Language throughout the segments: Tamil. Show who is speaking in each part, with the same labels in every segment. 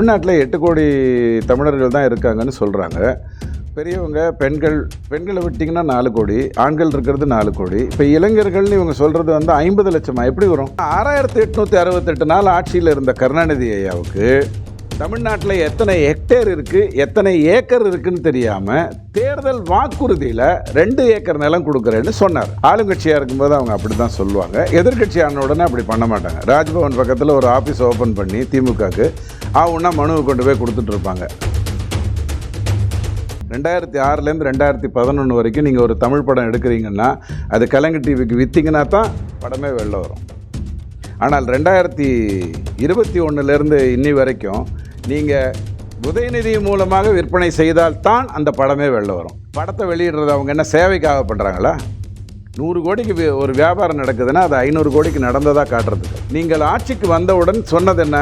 Speaker 1: தமிழ்நாட்டில் எட்டு கோடி தமிழர்கள் தான் இருக்காங்கன்னு சொல்கிறாங்க பெரியவங்க பெண்கள் பெண்களை விட்டிங்கன்னா நாலு கோடி ஆண்கள் இருக்கிறது நாலு கோடி. இப்போ இளைஞர்கள்னு இவங்க சொல்கிறது வந்து ஐம்பது லட்சமா? எப்படி வரும்? ஆறாயிரத்தி எட்நூற்றி அறுபத்தெட்டு நாள் ஆட்சியில் இருந்த கருணாநிதி ஐயாவுக்கு தமிழ்நாட்டில் எத்தனை ஹெக்டேர் இருக்குது எத்தனை ஏக்கர் இருக்குன்னு தெரியாமல் தேர்தல் வாக்குறுதியில் ரெண்டு ஏக்கர் நிலம் கொடுக்குறேன்னு சொன்னார். ஆளுங்கட்சியாக இருக்கும்போது அவங்க அப்படி தான் சொல்லுவாங்க எதிர்கட்சியான உடனே அப்படி பண்ண மாட்டாங்க. ராஜ்பவன் பக்கத்தில் ஒரு ஆஃபீஸ் ஓப்பன் பண்ணி திமுகக்கு ஆவுன்னா மனுவை கொண்டு போய் கொடுத்துட்டு இருப்பாங்க. ரெண்டாயிரத்தி ஆறுலேருந்து ரெண்டாயிரத்தி பதினொன்று வரைக்கும் நீங்கள் ஒரு தமிழ் படம் எடுக்கிறீங்கன்னா அது கலைஞர் டிவிக்கு விற்றீங்கன்னா தான் படமே வெளில வரும். ஆனால் ரெண்டாயிரத்தி இருபத்தி ஒன்றுலேருந்து இன்னி வரைக்கும் நீங்கள் உதயநிதி மூலமாக விற்பனை செய்தால் தான் அந்த படமே வெளில வரும். படத்தை வெளியிடுறது அவங்க என்ன சேவைக்காக பண்ணுறாங்களா நூறு கோடிக்கு ஒரு வியாபாரம் நடக்குதுன்னா அது ஐநூறு கோடிக்கு நடந்ததாக காட்டுறதுக்கு. நீங்கள் ஆட்சிக்கு வந்தவுடன் சொன்னது என்ன?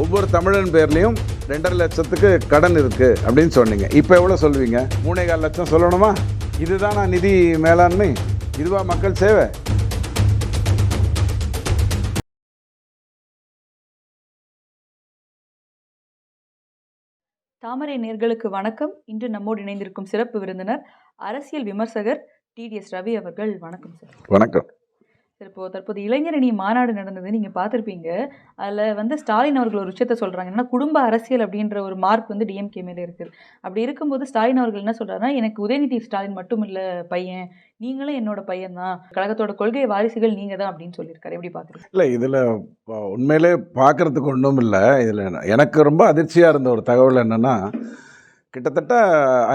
Speaker 1: ஒவ்வொரு தமிழன் பேர்லேயும் ரெண்டரை லட்சத்துக்கு கடன் இருக்குது அப்படின்னு சொன்னீங்க. இப்போ எவ்வளோ சொல்லுவீங்க? மூணே கால் லட்சம் சொல்லணுமா? இதுதானா நிதி மேலாண்மை? இதுவா மக்கள் சேவை?
Speaker 2: தாமரை நேர்களுக்கு வணக்கம். இன்று நம்மோடு இணைந்திருக்கும் சிறப்பு விருந்தினர் அரசியல் விமர்சகர் டிடிஎஸ் ரவி அவர்கள். வணக்கம் சார்.
Speaker 1: வணக்கம்.
Speaker 2: இப்போ தற்போது இளைஞரணி மாநாடு நடந்தது நீங்கள் பார்த்துருப்பீங்க. அதில் வந்து ஸ்டாலின் அவர்கள் ஒரு விஷயத்த சொல்கிறாங்க என்னன்னா குடும்ப அரசியல் அப்படின்ற ஒரு மார்க் வந்து டிஎம்கே மேலே இருக்குது அப்படி இருக்கும்போது ஸ்டாலின் அவர்கள் என்ன சொல்கிறாருன்னா எனக்கு உதயநிதி ஸ்டாலின் மட்டும் இல்லை பையன். நீங்களும் என்னோட பையன் தான் கழகத்தோட கொள்கை வாரிசுகள் நீங்கள் தான் அப்படின்னு சொல்லியிருக்காரு. எப்படி பார்க்குறீங்க?
Speaker 1: இல்லை இதில் உண்மையிலே பார்க்குறதுக்கு ஒன்றும் இல்லை. இதில் எனக்கு ரொம்ப அதிர்ச்சியாக இருந்த ஒரு தகவல் என்னென்னா கிட்டத்தட்ட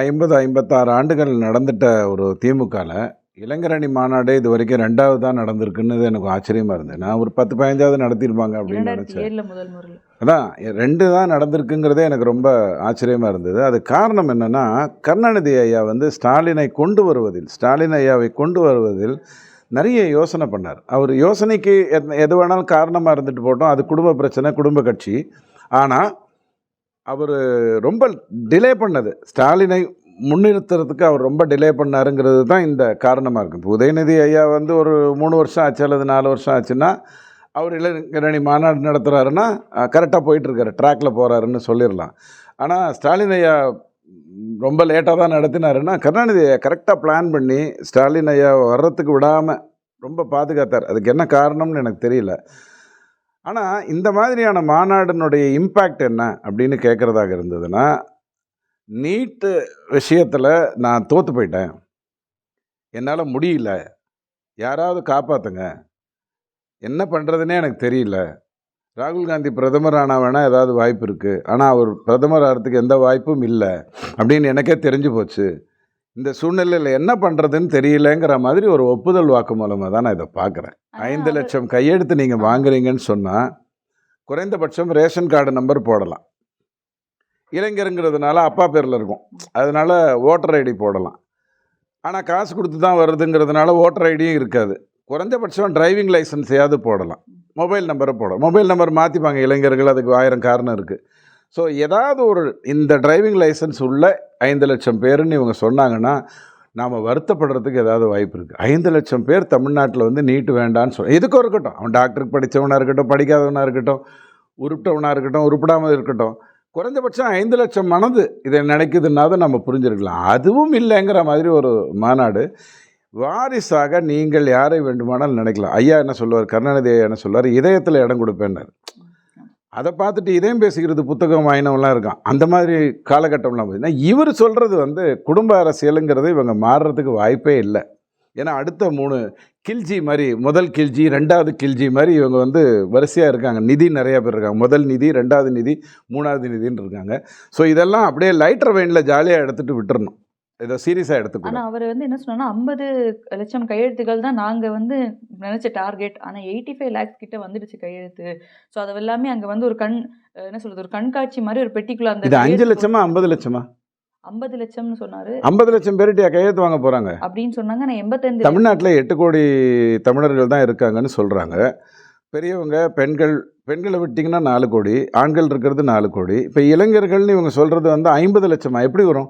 Speaker 1: ஐம்பது ஐம்பத்தாறு ஆண்டுகள் நடந்துட்ட ஒரு திமுகவில் இளைஞரணி மாநாடு இது வரைக்கும் ரெண்டாவது தான் நடந்திருக்குன்னு எனக்கு ஆச்சரியமாக இருந்தது. நான் ஒரு பத்து பதினஞ்சாவது நடத்தியிருப்பாங்க அப்படின்னு நினச்சேன். அதான் ரெண்டு தான் நடந்திருக்குங்கிறதே எனக்கு ரொம்ப ஆச்சரியமாக இருந்தது. அது காரணம் என்னென்னா கருணாநிதி ஐயா வந்து ஸ்டாலினை கொண்டு வருவதில் ஸ்டாலின் ஐயாவை கொண்டு வருவதில் நிறைய யோசனை பண்ணார். அவர் யோசனைக்கு எத்- எது வேணாலும் காரணமாக இருந்துட்டு போட்டோம். அது குடும்ப பிரச்சனை குடும்ப கட்சி. ஆனால் அவர் ரொம்ப டிலே பண்ணது. ஸ்டாலினை முன்னிறுத்துறதுக்கு அவர் ரொம்ப டிலே பண்ணாருங்கிறது தான் இந்த காரணமாக இருக்குது இப்போ உதயநிதி ஐயா வந்து ஒரு மூணு வருஷம் ஆச்சு அல்லது நாலு வருஷம் ஆச்சுன்னா அவர் இளைஞரணி மாநாடு நடத்துகிறாருன்னா கரெக்டாக போயிட்டுருக்காரு ட்ராக்கில் போகிறாருன்னு சொல்லிடலாம். ஆனால் ஸ்டாலின் ஐயா ரொம்ப லேட்டாக தான் நடத்தினாருன்னா கருணாநிதி கரெக்டாக பிளான் பண்ணி ஸ்டாலின் ஐயா வர்றதுக்கு விடாமல் ரொம்ப பாதுகாத்தார். அதுக்கு என்ன காரணம்னு எனக்கு தெரியல. ஆனால் இந்த மாதிரியான மாநாடுனுடைய இம்பேக்ட் என்ன அப்படின்னு கேட்குறதாக இருந்ததுன்னா நீட்டு விஷயத்தில் நான் தோற்று போயிட்டேன். என்னால் முடியல. யாராவது காப்பாற்றுங்க என்ன பண்ணுறதுனே எனக்கு தெரியல. ராகுல் காந்தி பிரதமர் ஆனால் வேணால் ஏதாவது வாய்ப்பு இருக்குது ஆனால் அவர் பிரதமர் ஆகிறதுக்கு எந்த வாய்ப்பும் இல்லை. அப்படின்னு எனக்கே தெரிஞ்சு போச்சு. இந்த சூழ்நிலையில் என்ன பண்ணுறதுன்னு தெரியலங்கிற மாதிரி ஒரு ஒப்புதல் வாக்கு மூலமாக தான் நான் இதை பார்க்குறேன் ஐந்து லட்சம் கையெழுத்து நீங்கள் வாங்குறீங்கன்னு சொன்னால் குறைந்தபட்சம் ரேஷன் கார்டு நம்பர் போடலாம். இளைஞருங்கிறதுனால அப்பா பேரில் இருக்கும். அதனால் ஓட்டர் ஐடி போடலாம். ஆனால் காசு கொடுத்து தான் வருதுங்கிறதுனால ஓட்டர் ஐடியும் இருக்காது. குறைஞ்சபட்சம் டிரைவிங் லைசன்ஸையாவது போடலாம். மொபைல் நம்பரை போடலாம். மொபைல் நம்பர் மாற்றிப்பாங்க இளைஞர்கள் அதுக்கு ஆயிரம் காரணம் இருக்குது ஸோ ஏதாவது ஒரு இந்த டிரைவிங் லைசன்ஸ் உள்ள ஐந்து லட்சம் பேருன்னு இவங்க சொன்னாங்கன்னா நாம் வருத்தப்படுறதுக்கு ஏதாவது வாய்ப்பு இருக்குது ஐந்து லட்சம் பேர் தமிழ்நாட்டில் வந்து நீட்டு வேண்டான்னு சொல் எதுக்கும் இருக்கட்டும். அவன் டாக்டருக்கு படித்தவனாக இருக்கட்டும் படிக்காதவனாக இருக்கட்டும் உருப்பிட்டவனாக இருக்கட்டும் உருப்பிடாமல் இருக்கட்டும். குறைந்தபட்சம் ஐந்து லட்சம் மனது இதை நினைக்குதுன்னா தான் நம்ம புரிஞ்சிருக்கலாம். அதுவும் இல்லைங்கிற மாதிரி ஒரு மாநாடு. வாரிசாக நீங்கள் யாரை வேண்டுமானாலும் நினைக்கலாம். ஐயா என்ன சொல்லுவார் கருணாநிதி ஐயா என்ன சொல்லுவார் இதயத்தில் இடம் கொடுப்பேன்னாரு. அதை பார்த்துட்டு இதயம் பேசிக்கிறது புத்தகம் வாங்கினவெல்லாம் இருக்கான். அந்த மாதிரி காலகட்டம்லாம் பார்த்தீங்கன்னா இவர் சொல்கிறது வந்து குடும்ப அரசியலுங்கிறது இவங்க மாறுறதுக்கு வாய்ப்பே இல்லை. ஏன்னா அடுத்த மூணு கில்ஜி மாதிரி முதல் கில்ஜி ரெண்டாவது கில்ஜி மாதிரி இவங்க வந்து வரிசையாக இருக்காங்க. நிதி நிறைய பேர் இருக்காங்க. முதல் நிதி ரெண்டாவது நிதி மூணாவது நிதின்னு இருக்காங்க. ஸோ இதெல்லாம் அப்படியே லைட்டர் வெயினில் ஜாலியாக எடுத்துகிட்டு விட்டுறணும். இதை சீரியஸாக எடுத்துக்கணும்
Speaker 2: ஆனா அவர் வந்து என்ன சொன்னான்னா ஐம்பது லட்சம் கையெழுத்துகள் தான் நாங்க வந்து நினைச்ச டார்கெட் ஆனா எயிட்டி ஃபைவ் லேக்ஸ் கிட்ட வந்துடுச்சு கையெழுத்து. ஸோ அது எல்லாமே அங்க வந்து ஒரு கண் என்ன சொல்றது ஒரு கண்காட்சி மாதிரி ஒரு பெட்டிக்குள்ள அந்த
Speaker 1: அஞ்சு லட்சமா ஐம்பது லட்சமா?
Speaker 2: ஐம்பது லட்சம்னு சொன்னாரு.
Speaker 1: ஐம்பது லட்சம் பேர்கிட்ட கையெழுத்து வாங்க போகிறாங்க
Speaker 2: அப்படின்னு சொன்னாங்க. நான் எண்பத்தஞ்சு
Speaker 1: தமிழ்நாட்டில் எட்டு கோடி தமிழர்கள் தான் இருக்காங்கன்னு சொல்கிறாங்க பெரியவங்க பெண்கள் பெண்களை விட்டிங்கன்னா நாலு கோடி ஆண்கள் இருக்கிறது நாலு கோடி. இப்போ இளைஞர்கள்னு இவங்க சொல்கிறது வந்து ஐம்பது லட்சமா? எப்படி வரும்?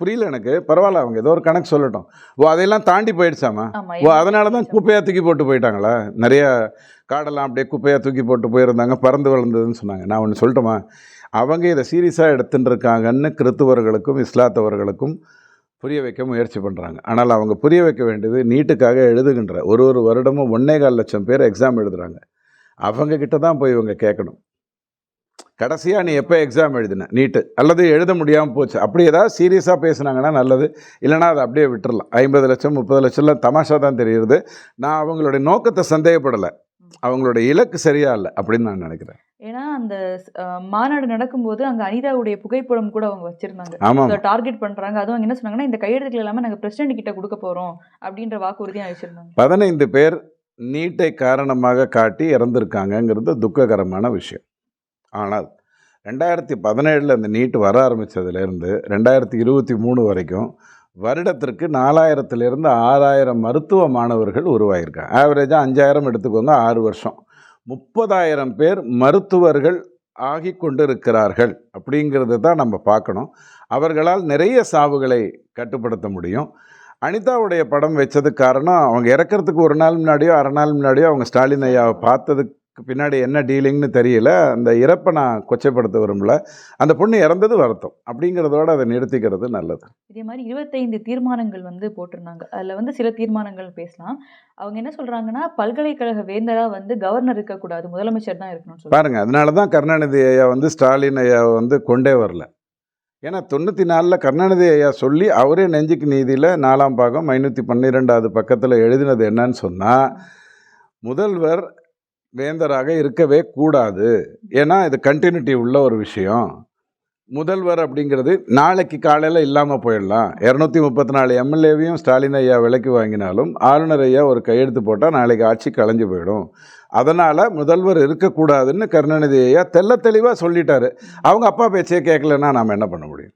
Speaker 1: புரியல எனக்கு. பரவாயில்ல அவங்க ஏதோ ஒரு கணக்கு சொல்லட்டும். ஓ அதையெல்லாம் தாண்டி போயிடுச்சாமா? ஓ அதனால தான் குப்பையாக தூக்கி போட்டு போயிட்டாங்களா? நிறைய காடெல்லாம் அப்படியே குப்பையாக தூக்கி போட்டு போயிருந்தாங்க பறந்து வளர்ந்ததுன்னு சொன்னாங்க. நான் ஒன்று சொல்லட்டுமா? அவங்க இதை சீரியஸாக எடுத்துட்டு இருக்காங்கன்னு கிறித்துவர்களுக்கும் இஸ்லாத்தவர்களுக்கும் புரிய வைக்க முயற்சி பண்ணுறாங்க ஆனால் அவங்க புரிய வைக்க வேண்டியது நீட்டுக்காக எழுதுகின்ற ஒரு ஒரு வருடமும் ஒன்னே கால் லட்சம் பேர் எக்ஸாம் எழுதுறாங்க. அவங்க கிட்ட தான் போய் இவங்க கேட்கணும். கடைசியாக நீ எப்போ எக்ஸாம் எழுதின? நீட்டு. அல்லது எழுத முடியாமல் போச்சு. அப்படி ஏதாவது சீரியஸாக பேசுனாங்கன்னா நல்லது. இல்லைனா அதை அப்படியே விட்டுறலாம். ஐம்பது லட்சம் முப்பது லட்சம்லாம் தமாஷா தான் தெரியுது நான் அவங்களுடைய நோக்கத்தை சந்தேகப்படலை. அவங்களுடைய இலக்கு சரியா இல்லை அப்படின்னு நான் நினைக்கிறேன்.
Speaker 2: ஏன்னா அந்த மாநாடு நடக்கும்போது அங்க அனிதாவுடைய புகைப்படம் கூட அவங்க வச்சிருந்தாங்க.
Speaker 1: ஆமாம்
Speaker 2: டார்கெட் பண்றாங்க. அதுவும் அவங்க என்ன சொன்னாங்கன்னா இந்த கையெழுத்துக்கள் எல்லாமே நாங்க பிரசிடென்ட் கிட்ட கொடுக்க போறோம் அப்படின்ற வாக்குறுதியும் வச்சிருந்தாங்க
Speaker 1: பதினைந்து பேர் நீட்டை காரணமாக காட்டி இறந்துருக்காங்கங்கிறது துக்ககரமான விஷயம். ஆனால் ரெண்டாயிரத்தி பதினேழில் இந்த நீட் வர ஆரம்பித்ததுலேருந்து ரெண்டாயிரத்தி இருபத்தி மூணு வரைக்கும் வருடத்திற்கு நாலாயிரத்துலேருந்து ஆறாயிரம் மருத்துவ மாணவர்கள் உருவாகியிருக்காங்க. ஆவரேஜாக அஞ்சாயிரம் எடுத்துக்கோங்க ஆறு வருஷம். முப்பதாயிரம் பேர் மருத்துவர்கள் ஆகி கொண்டிருக்கிறார்கள் அப்படிங்கிறத தான் நம்ம பார்க்கணும். அவர்களால் நிறைய சாவுகளை கட்டுப்படுத்த முடியும். அனிதாவுடைய படம் வச்சதுக்கு காரணம் அவங்க இறக்கறதுக்கு ஒரு நாள் முன்னாடியோ அரை நாள் முன்னாடியோ அவங்க ஸ்டாலின் ஐயாவை பார்த்ததுக்கு பின்னாடி என்ன டீலிங்னு தெரியல அந்த இறப்பை நான் கொச்சைப்படுத்த விரும்பல. அந்த பொண்ணு இறந்தது வருத்தம். அப்படிங்கிறதோட அதை நிறுத்திக்கிறது நல்லது.
Speaker 2: இதே மாதிரி இருபத்தைந்து தீர்மானங்கள் வந்து போட்டிருந்தாங்க. அதுல வந்து சில தீர்மானங்கள் பேசலாம். அவங்க என்ன சொல்றாங்கன்னா பல்கலைக்கழக வேந்தரா வந்து கவர்னர் இருக்கக்கூடாது முதலமைச்சர் தான் இருக்கணும்னு
Speaker 1: பாருங்க அதனால தான் கருணாநிதி ஐயா வந்து ஸ்டாலின் ஐயாவை வந்து கொண்டே வரல. ஏன்னா தொண்ணூற்றி நாலில் கருணாநிதி ஐயா சொல்லி அவரே நெஞ்சுக்கு நீதியில் நாலாம் பாகம் ஐநூற்றி பன்னிரெண்டாவது பக்கத்தில் எழுதினது என்னன்னு சொன்னால் முதல்வர் வேந்தராக இருக்கவே கூடாது. ஏன்னா இது கண்டினியூட்டி உள்ள ஒரு விஷயம். முதல்வர் அப்படிங்கிறது நாளைக்கு காலையில் இல்லாமல் போயிடலாம். இரநூத்தி முப்பத்தி நாலு எம்எல்ஏவையும் ஸ்டாலின் ஐயா விலைக்கு வாங்கினாலும் ஆளுநர் ஐயா ஒரு கையெழுத்து போட்டால் நாளைக்கு ஆட்சி கலைஞ்சு போயிடும். அதனால் முதல்வர் இருக்கக்கூடாதுன்னு கருணாநிதி ஐயா தெல்ல தெளிவாக சொல்லிட்டாரு. அவங்க அப்பா பேச்சையே கேட்கலன்னா நாம் என்ன பண்ண முடியும்?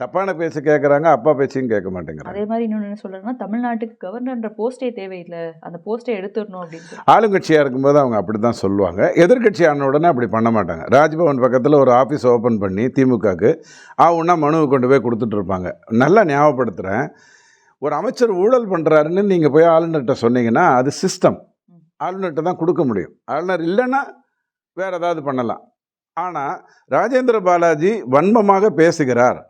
Speaker 1: தப்பான பேச்சு கேட்குறாங்க அப்பா பேச்சையும் கேட்க மாட்டேங்கிறாங்க.
Speaker 2: அதே மாதிரி இன்னொன்று என்ன சொல்றாங்கன்னா தமிழ்நாட்டுக்கு கவர்னர்ன்ற போஸ்டே தேவையில்லை. அந்த போஸ்டை எடுத்துடணும் அப்படின்னு
Speaker 1: ஆளுங்கட்சியாக இருக்கும்போது அவங்க அப்படி தான் சொல்லுவாங்க. எதிர்கட்சி ஆன உடனே அப்படி பண்ண மாட்டாங்க. ராஜ்பவன் பக்கத்தில் ஒரு ஆஃபீஸ் ஓப்பன் பண்ணி திமுகவுக்கு ஆவுன்னா மனுவை கொண்டு போய் கொடுத்துட்டு இருப்பாங்க. நல்லா ஞாபகப்படுத்துகிறேன் ஒரு அமைச்சர் ஊழல் பண்ணுறாருன்னு நீங்கள் போய் ஆளுநர்கிட்ட சொன்னீங்கன்னா அது சிஸ்டம் ஆளுநர்கிட்ட தான் கொடுக்க முடியும். ஆளுநர் இல்லைன்னா வேறு ஏதாவது பண்ணலாம். ஆனால் ராஜேந்திர பாலாஜி வன்மமாக பேசுகிறார்.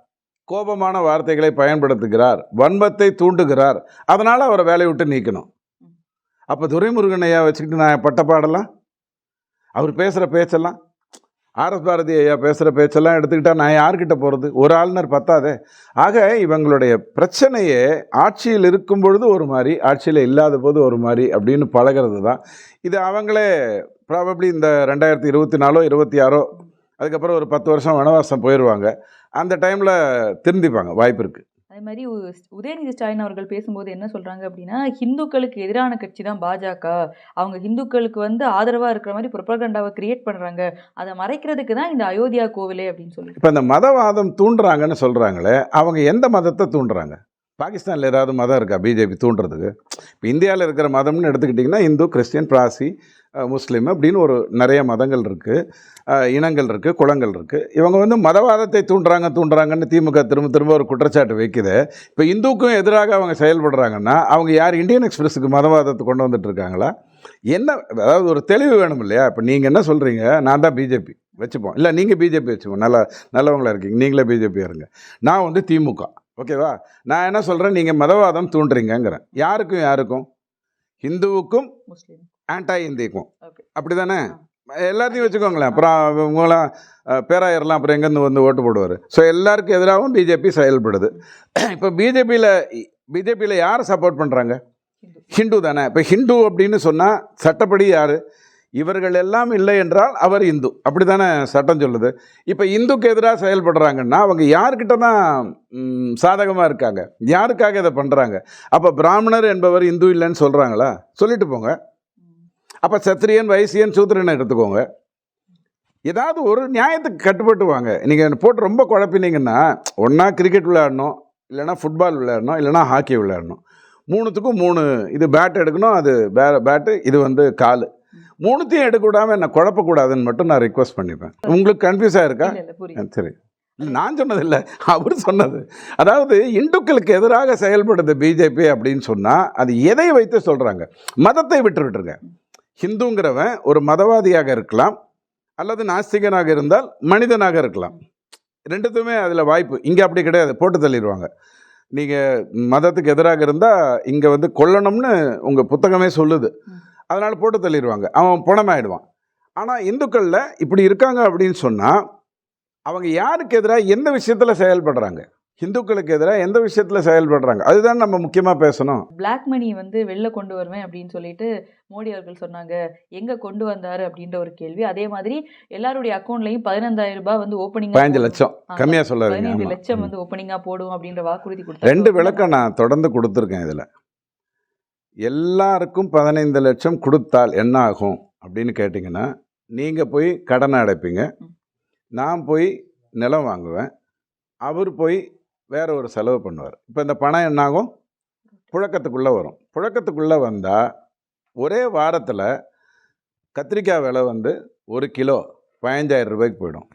Speaker 1: கோபமான வார்த்தைகளை பயன்படுத்துகிறார் வன்மத்தை தூண்டுகிறார். அதனால் அவரை வேலையை விட்டு நீக்கணும். அப்போ துரைமுருகன் ஐயா வச்சுக்கிட்டு நான் பட்ட பாடலாம் அவர் பேசுகிற பேச்செல்லாம்? ஆர்எஸ் பாரதி ஐயா பேசுகிற பேச்செல்லாம் எடுத்துக்கிட்டால் நான் யார்கிட்ட போகிறது ஒரு ஆளுநர் பத்தாதே. ஆக இவங்களுடைய பிரச்சனையே ஆட்சியில் இருக்கும் பொழுது ஒரு மாதிரி ஆட்சியில் இல்லாத போது ஒரு மாதிரி அப்படின்னு பழகிறது தான். இது அவங்களே ப்ராபப்ளி இந்த ரெண்டாயிரத்தி இருபத்தி நாலோ இருபத்தி ஆறோ அதுக்கப்புறம் ஒரு பத்து வருஷம் வனவாசம் போயிடுவாங்க அந்த டைமில் திருந்திப்பாங்க வாய்ப்பு இருக்குது
Speaker 2: அதே மாதிரி உதயநிதி ஸ்டாலின் அவர்கள் பேசும்போது என்ன சொல்றாங்க அப்படின்னா ஹிந்துக்களுக்கு எதிரான கட்சி தான் பாஜக. அவங்க ஹிந்துக்களுக்கு வந்து ஆதரவா இருக்கிற மாதிரி ப்ரொபகண்டாவை கிரியேட் பண்றாங்க. அதை மறைக்கிறதுக்கு தான் இந்த அயோத்தியா கோவிலே அப்படின்னு சொல்லி
Speaker 1: இப்போ இந்த மதவாதம் தூண்டுறாங்கன்னு சொல்கிறாங்களே அவங்க எந்த மதத்தை தூண்டுறாங்க? பாகிஸ்தானில் ஏதாவது மதம் இருக்கா? பிஜேபி தூண்டுறதுக்கு. இப்போ இந்தியாவில் இருக்கிற மதம்னு எடுத்துக்கிட்டிங்கன்னா இந்து கிறிஸ்டியன் பிராசி முஸ்லீம் அப்படின்னு ஒரு நிறைய மதங்கள் இருக்குது இனங்கள் இருக்குது குளங்கள் இருக்குது இவங்க வந்து மதவாதத்தை தூண்டுறாங்க தூண்டுறாங்கன்னு திமுக திரும்ப திரும்ப ஒரு குற்றச்சாட்டு வைக்குது. இப்போ இந்துக்கும் எதிராக அவங்க செயல்படுறாங்கன்னா அவங்க யார்? இந்தியன் எக்ஸ்பிரஸுக்கு மதவாதத்தை கொண்டு வந்துட்டு இருக்காங்களா? என்ன அதாவது ஒரு தெளிவு வேணும் இல்லையா? இப்போ நீங்கள் என்ன சொல்கிறீங்க நான் தான் பிஜேபி வச்சுப்போம். இல்லை நீங்கள் பிஜேபி வச்சுப்போம். நல்லா நல்லவங்களாக இருக்கீங்க. நீங்களே பிஜேபி இருங்க. நான் வந்து திமுக. ஓகேவா நான் என்ன சொல்கிறேன் நீங்கள் மதவாதம் தூண்டுறீங்கங்கிறேன். யாருக்கும் யாருக்கும்? ஹிந்துவுக்கும்
Speaker 2: முஸ்லீம்.
Speaker 1: ஆன்டா இந்திக்கும்
Speaker 2: Okay.
Speaker 1: அப்படி தானே எல்லாத்தையும் வச்சுக்கோங்களேன். அப்புறம் இவங்களாம் அஹ், பேராயர்லாம் அப்புறம் எங்கேருந்து வந்து ஓட்டு போடுவார்? ஸோ எல்லாருக்கும் எதிராகவும் பிஜேபி செயல்படுது. இப்போ பிஜேபியில் பிஜேபியில் யாரை சப்போர்ட் பண்ணுறாங்க
Speaker 2: ஹிந்து.
Speaker 1: தானே. இப்போ ஹிந்து அப்படின்னு சொன்னால் சட்டப்படி யார்? இவர்கள் எல்லாம் இல்லை என்றால் அவர் இந்து. அப்படி தானே சட்டம் சொல்லுது. இப்போ இந்துக்கு எதிராக செயல்படுறாங்கன்னா அவங்க யார்கிட்ட தான் சாதகமாக இருக்காங்க? யாருக்காக இதை பண்ணுறாங்க அப்போ பிராமணர் என்பவர் இந்து இல்லைன்னு சொல்கிறாங்களா சொல்லிட்டு போங்க. அப்போ சத்திரியன் வைசியன் சூத்திரனை எடுத்துக்கோங்க. ஏதாவது ஒரு நியாயத்துக்கு கட்டுப்பட்டு வாங்க. நீங்கள் போட்டு ரொம்ப குழப்பினீங்கன்னா ஒன்றா கிரிக்கெட் விளையாடணும் இல்லைன்னா ஃபுட்பால் விளையாடணும் இல்லைன்னா ஹாக்கி விளையாடணும். மூணுத்துக்கும் மூணு. இது பேட் எடுக்கணும் அது பே பேட்டு இது வந்து கால். மூணுத்தையும் எடுக்க விடாமல் என்ன குழப்பக்கூடாதுன்னு மட்டும் நான் ரிக்வஸ்ட் பண்ணிப்பேன். உங்களுக்கு கன்ஃபியூஸாக இருக்கா சரி. நான் சொன்னது இல்லை அவர் சொன்னது. அதாவது இந்துக்களுக்கு எதிராக செயல்படுது பிஜேபி அப்படின்னு சொன்னால் அது எதை வைத்து சொல்கிறாங்க மதத்தை விட்டு விட்டுருங்க ஹிந்துங்கிறவன் ஒரு மதவாதியாக இருக்கலாம் அல்லது நாஸ்திகனாக இருந்தால் மனிதனாக இருக்கலாம். ரெண்டுத்துமே அதில் வாய்ப்பு. இங்கே அப்படி கிடையாது. போட்டு தள்ளிடுவாங்க நீங்கள் மதத்துக்கு எதிராக இருந்தால் இங்கே வந்து கொல்லணும்னு உங்கள் புத்தகமே சொல்லுது. அதனால் போட்டு தள்ளிடுவாங்க அவன் புணமாயிடுவான். ஆனால் இந்துக்களில் இப்படி இருக்காங்க அப்படின்னு சொன்னால் அவங்க யாருக்கு எதிராக எந்த விஷயத்தில் செயல்படுறாங்க? இந்துக்களுக்கு எதிராக எந்த விஷயத்தில் செயல்படுறாங்க? அதுதான் நம்ம முக்கியமாக பேசணும்.
Speaker 2: பிளாக் மணி வந்து வெளில கொண்டு வருவேன் அப்படின்னு சொல்லிட்டு மோடி அவர்கள் சொன்னாங்க. எங்க கொண்டு வந்தாரு அப்படின்ற ஒரு கேள்வி. அதே மாதிரி எல்லாருடைய அக்கௌண்ட்லயும் பதினஞ்சாயிரம் ரூபாய் வந்து ஓப்பனிங்
Speaker 1: பதினஞ்சு லட்சம். கம்மியாக
Speaker 2: பதினைந்து
Speaker 1: ஆமாம்
Speaker 2: லட்சம் வந்து ஓப்பனிங்கா போடுவோம் அப்படின்ற வாக்குறுதி கொடுத்தாரு.
Speaker 1: ரெண்டு விளக்கம் நான் தொடர்ந்து கொடுத்துருக்கேன் இதில். எல்லாருக்கும் பதினைந்து லட்சம் கொடுத்தால் என்ன ஆகும் அப்படின்னு கேட்டிங்கன்னா நீங்கள் போய் கடனை அடைப்பீங்க. நான் போய் நிலம் வாங்குவேன். அவர் போய் வேறு ஒரு செலவு பண்ணுவார். இப்போ இந்த பணம் என்னாகும்? புழக்கத்துக்குள்ளே வரும். புழக்கத்துக்குள்ளே வந்தால் ஒரே வாரத்தில் கத்திரிக்காய் விலை வந்து ஒரு கிலோ பதினஞ்சாயிரம் ரூபாய்க்கு போயிடும்.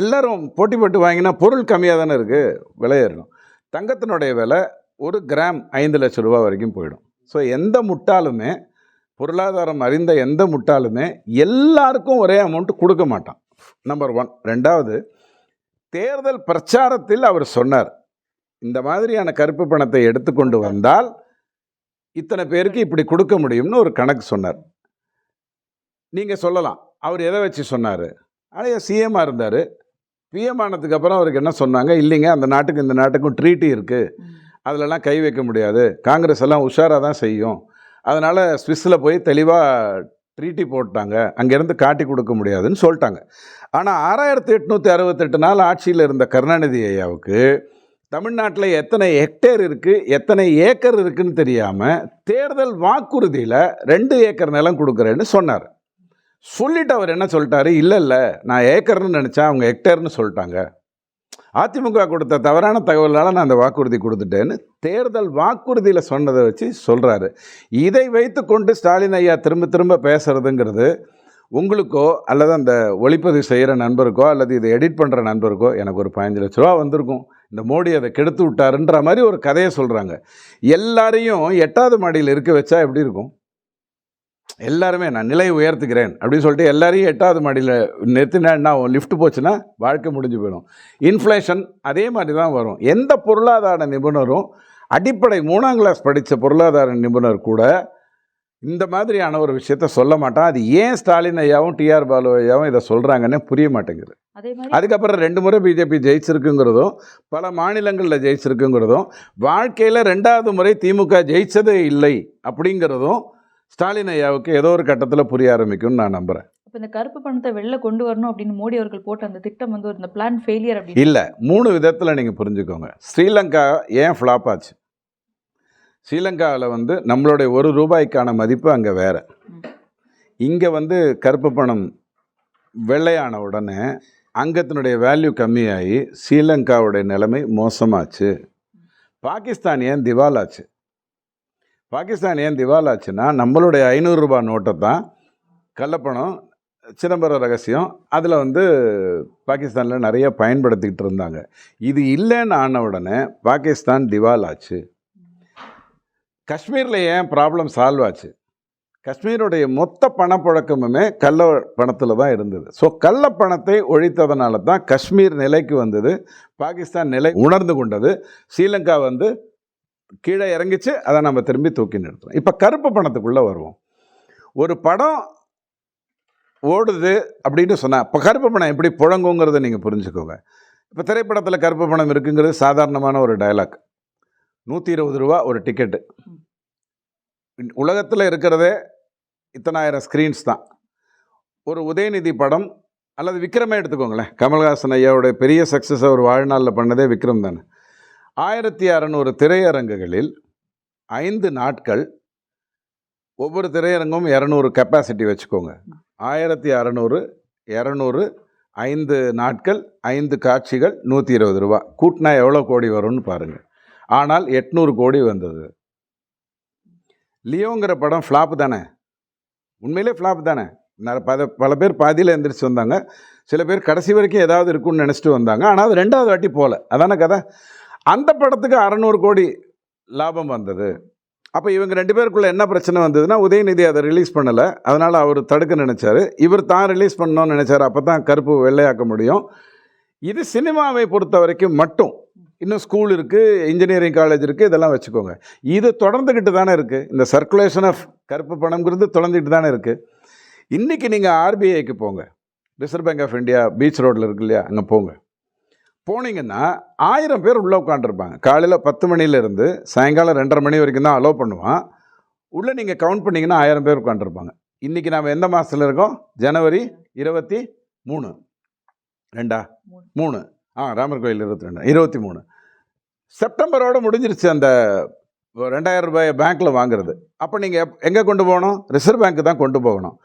Speaker 1: எல்லோரும் போட்டி போட்டு வாங்கினா பொருள் கம்மியாக தானே இருக்குது விலையேறணும் தங்கத்தினுடைய விலை ஒரு கிராம் ஐந்து லட்சம் ரூபா வரைக்கும் போயிடும். ஸோ எந்த முட்டாலுமே பொருளாதாரம் அறிந்த எந்த முட்டாலுமே எல்லாருக்கும் ஒரே அமௌண்ட்டு கொடுக்க மாட்டான். நம்பர் ஒன் ரெண்டாவது தேர்தல் பிரச்சாரத்தில் அவர் சொன்னார். இந்த மாதிரியான கருப்பு பணத்தை எடுத்துக்கொண்டு வந்தால் இத்தனை பேருக்கு இப்படி கொடுக்க முடியும்னு ஒரு கணக்கு சொன்னார். நீங்கள் சொல்லலாம். அவர் எதை வச்சு சொன்னார்? ஆனால் சிஎம்மாக இருந்தார். பிஎம் ஆனதுக்கப்புறம் அவருக்கு என்ன சொன்னாங்க? இல்லைங்க அந்த நாட்டுக்கு இந்த நாட்டுக்கும் ட்ரீட்டி இருக்குது அதிலெல்லாம் கை வைக்க முடியாது. காங்கிரஸ் எல்லாம் உஷாராக தான் செய்யும். அதனால் ஸ்விஸ்ஸில் போய் தெளிவாக ட்ரீட்டி போட்டாங்க. அங்கேருந்து காட்டி கொடுக்க முடியாதுன்னு சொல்லிட்டாங்க. ஆனால் ஆறாயிரத்தி எட்நூற்றி அறுபத்தெட்டு நாள் ஆட்சியில் இருந்த கருணாநிதி ஐயாவுக்கு தமிழ்நாட்டில் எத்தனை ஹெக்டேர் இருக்குது எத்தனை ஏக்கர் இருக்குதுன்னு தெரியாமல் தேர்தல் வாக்குறுதியில் ரெண்டு ஏக்கர் நிலம் கொடுக்குறேன்னு சொன்னார். சொல்லிட்டு அவர் என்ன சொல்லிட்டாரு? இல்லை இல்லை நான் ஏக்கர்னு நினச்சேன் அவங்க ஹெக்டேர்னு சொல்லிட்டாங்க. அதிமுக கொடுத்த தவறான தகவலால் நான் அந்த வாக்குறுதி கொடுத்துட்டேன்னு தேர்தல் வாக்குறுதியில் சொன்னதை வச்சு சொல்கிறாரு இதை வைத்துக்கொண்டு ஸ்டாலின் ஐயா திரும்ப திரும்ப பேசுகிறதுங்கிறது உங்களுக்கோ அல்லது அந்த ஒளிப்பதிவு செய்கிற நண்பருக்கோ அல்லது இதை எடிட் பண்ணுற நண்பருக்கோ எனக்கு ஒரு பதினஞ்சு லட்ச ரூபா வந்திருக்கும். இந்த மோடி அதை கெடுத்து விட்டாருன்ற மாதிரி ஒரு கதையை சொல்கிறாங்க எல்லாரையும் எட்டாவது மாடியில் இருக்க வச்சா எப்படி இருக்கும்? எல்லாருமே நான் நிலை உயர்த்துக்கிறேன் அப்படின்னு சொல்லிட்டு எல்லாரையும் எட்டாவது மாடியில் நிறுத்தினா லிஃப்ட் போச்சுன்னா வாழ்க்கை முடிஞ்சு போயிடும். இன்ஃப்ளேஷன் அதே மாதிரி தான் வரும். எந்த பொருளாதார நிபுணரும் அடிப்படை மூணாம் கிளாஸ் படித்த பொருளாதார நிபுணர் கூட இந்த மாதிரியான ஒரு விஷயத்த சொல்ல மாட்டான். அது ஏன் ஸ்டாலின் ஐயாவும் டிஆர் பாலு ஐயாவும் இதை சொல்கிறாங்கன்னு புரிய மாட்டேங்குது. அதுக்கப்புறம் ரெண்டு முறை பிஜேபி ஜெயிச்சிருக்குங்கிறதும் பல மாநிலங்களில் ஜெயிச்சிருக்குங்கிறதும் வாழ்க்கையில் ரெண்டாவது முறை திமுக ஜெயிச்சதே இல்லை அப்படிங்கிறதும் ஸ்டாலின் ஐயாவுக்கு ஏதோ ஒரு கட்டத்தில் புரிய ஆரம்பிக்கும்னு நான் நம்புகிறேன்
Speaker 2: அப்ப இந்த கருப்பு பணத்தை வெளில கொண்டு வரணும் அப்படின்னு மோடி அவர்கள் போட்ட அந்த திட்டம் வந்து ஒரு இந்த பிளான் ஃபெயிலியர் அப்படின்னு
Speaker 1: இல்லை மூணு விதத்தில் நீங்கள் புரிஞ்சுக்கோங்க. ஸ்ரீலங்கா ஏன் ஃப்ளாப் ஆச்சு? ஸ்ரீலங்காவில் வந்து நம்மளுடைய ஒரு ரூபாய்க்கான மதிப்பு அங்கே வேற. இங்கே வந்து கருப்பு பணம் வெள்ளையான உடனே அங்கத்தினுடைய வேல்யூ கம்மியாகி ஸ்ரீலங்காவுடைய நிலைமை மோசமாச்சு. பாகிஸ்தான் ஏன் திவாலாச்சு? பாகிஸ்தான் ஏன் திவால் ஆச்சுன்னா நம்மளுடைய ஐநூறுரூபா நோட்டை தான் கள்ளப்பணம் சிதம்பரம் ரகசியம் அதில் வந்து பாகிஸ்தானில் நிறைய பயன்படுத்திக்கிட்டு இருந்தாங்க. இது இல்லைன்னு ஆன உடனே பாகிஸ்தான் திவால் ஆச்சு காஷ்மீரில் ஏன் ப்ராப்ளம் சால்வ் ஆச்சு? காஷ்மீருடைய மொத்த பணப்புழக்கமுமே கள்ள பணத்தில் தான் இருந்தது. ஸோ கள்ள பணத்தை ஒழித்ததுனால தான் காஷ்மீர் நிலைக்கு வந்தது பாகிஸ்தான் நிலை உணர்ந்து கொண்டது. ஸ்ரீலங்கா வந்து கீழே இறங்கிச்சு அதை நம்ம திரும்பி தூக்கி நிறுத்துறோம். இப்போ கருப்பு பணத்துக்குள்ளே வருவோம். ஒரு படம் ஓடுது அப்படின்னு சொன்னால் இப்போ கருப்பு பணம் எப்படி புழங்குங்கிறத நீங்கள் புரிஞ்சுக்கோங்க. இப்போ திரைப்படத்தில் கருப்பு பணம் இருக்குங்கிறது சாதாரணமான ஒரு டயலாக் நூற்றி இருபது ரூபா ஒரு டிக்கெட்டு உலகத்தில் இருக்கிறதே இத்தனாயிரம் ஸ்க்ரீன்ஸ் தான். ஒரு உதயநிதி படம் அல்லது விக்ரமே எடுத்துக்கோங்களேன். கமல்ஹாசன் ஐயாவுடைய பெரிய சக்ஸஸ் அவர் வாழ்நாளில் பண்ணதே விக்ரம் தானே. ஆயிரத்தி அறநூறு திரையரங்குகளில் ஐந்து நாட்கள் ஒவ்வொரு திரையரங்கும் இரநூறு கெப்பாசிட்டி வச்சுக்கோங்க. ஆயிரத்தி அறநூறு இரநூறு ஐந்து நாட்கள் ஐந்து காட்சிகள் நூற்றி இருபது ரூபா. கூட்டினா எவ்வளோ கோடி வரும்னு பாருங்கள் ஆனால் எட்நூறு கோடி வந்தது. லியோங்கிற படம் ஃப்ளாப் தானே? உண்மையிலே ஃப்ளாப் தானே? ந- பல பல பேர் பாதியில் எழுந்திரிச்சு வந்தாங்க. சில பேர் கடைசி வரைக்கும் ஏதாவது இருக்கும்னு நினச்சிட்டு வந்தாங்க. ஆனால் அது ரெண்டாவது வாட்டி போகல அதானே கதை? அந்த படத்துக்கு அறநூறு கோடி லாபம் வந்தது. அப்போ இவங்க ரெண்டு பேருக்குள்ள என்ன பிரச்சனை வந்ததுன்னா உதயநிதி அதை ரிலீஸ் பண்ணலை. அதனால் அவர் தடுக்க நினச்சார். இவர் தான் ரிலீஸ் பண்ணணும்னு நினச்சார். அப்போ தான் கருப்பு வெள்ளையாக்க முடியும். இது சினிமாவை பொறுத்த வரைக்கும் மட்டும். இன்னும் ஸ்கூல் இருக்குது இன்ஜினியரிங் காலேஜ் இருக்குது இதெல்லாம் வச்சுக்கோங்க. இது தொடர்ந்துக்கிட்டு தானே இருக்குது இந்த சர்க்குலேஷன் ஆஃப் கருப்பு பணம்ங்கிறது தொடர்ந்துக்கிட்டு தானே இருக்குது இன்றைக்கி நீங்கள் ஆர்பிஐக்கு போங்க. Reserve bank of India beach ரோட்டில் இருக்கு இல்லையா? அங்கே போங்க. போனீங்கன்னா ஆயிரம் பேர் உள்ளே உட்காந்துருப்பாங்க காலையில் பத்து மணிலேருந்து சாயங்காலம் ரெண்டரை மணி வரைக்கும் தான் அலோவ் பண்ணுவான். உள்ளே நீங்கள் கவுண்ட் பண்ணிங்கன்னா ஆயிரம் பேர் உட்காந்துருப்பாங்க இன்றைக்கி நாம் எந்த மாதத்தில் இருக்கோம்? ஜனவரி இருபத்தி மூணு. ரெண்டா?
Speaker 2: மூணு.
Speaker 1: ஆ ராமர் கோயில் இருபத்தி ரெண்டு. இருபத்தி மூணு. செப்டம்பரோட முடிஞ்சிருச்சு அந்த ரெண்டாயிரம் ரூபாயை பேங்க்கில் வாங்குறது. அப்போ நீங்கள் எங்கே கொண்டு போகணும்? ரிசர்வ் பேங்க்கு தான் கொண்டு போகணும்.